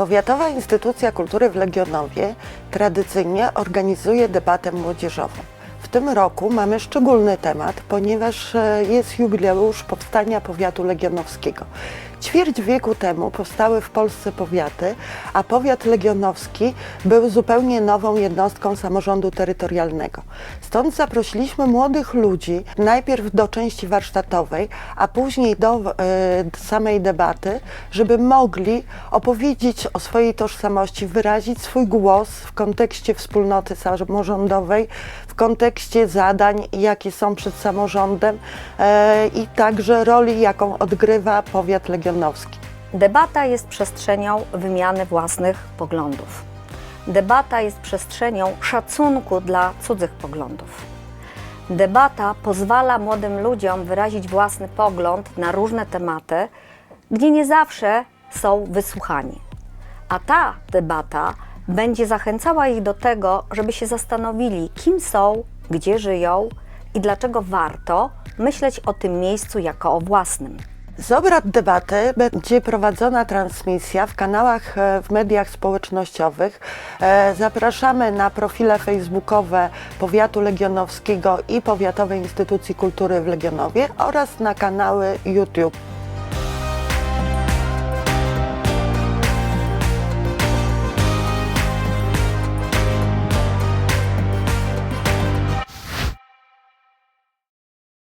Powiatowa Instytucja Kultury w Legionowie tradycyjnie organizuje debatę młodzieżową. W tym roku mamy szczególny temat, ponieważ e, jest jubileusz powstania powiatu legionowskiego. Ćwierć wieku temu powstały w Polsce powiaty, a powiat legionowski był zupełnie nową jednostką samorządu terytorialnego. Stąd zaprosiliśmy młodych ludzi najpierw do części warsztatowej, a później do e, samej debaty, żeby mogli opowiedzieć o swojej tożsamości, wyrazić swój głos w kontekście wspólnoty samorządowej, w kontekście zadań, jakie są przed samorządem e, i także roli, jaką odgrywa powiat legionowski. Debata jest przestrzenią wymiany własnych poglądów. Debata jest przestrzenią szacunku dla cudzych poglądów. Debata pozwala młodym ludziom wyrazić własny pogląd na różne tematy, gdzie nie zawsze są wysłuchani. A ta debata będzie zachęcała ich do tego, żeby się zastanowili, kim są, gdzie żyją i dlaczego warto myśleć o tym miejscu jako o własnym. Z obrad debaty będzie prowadzona transmisja w kanałach, e, w mediach społecznościowych. E, Zapraszamy na profile facebookowe Powiatu Legionowskiego i Powiatowej Instytucji Kultury w Legionowie oraz na kanały YouTube.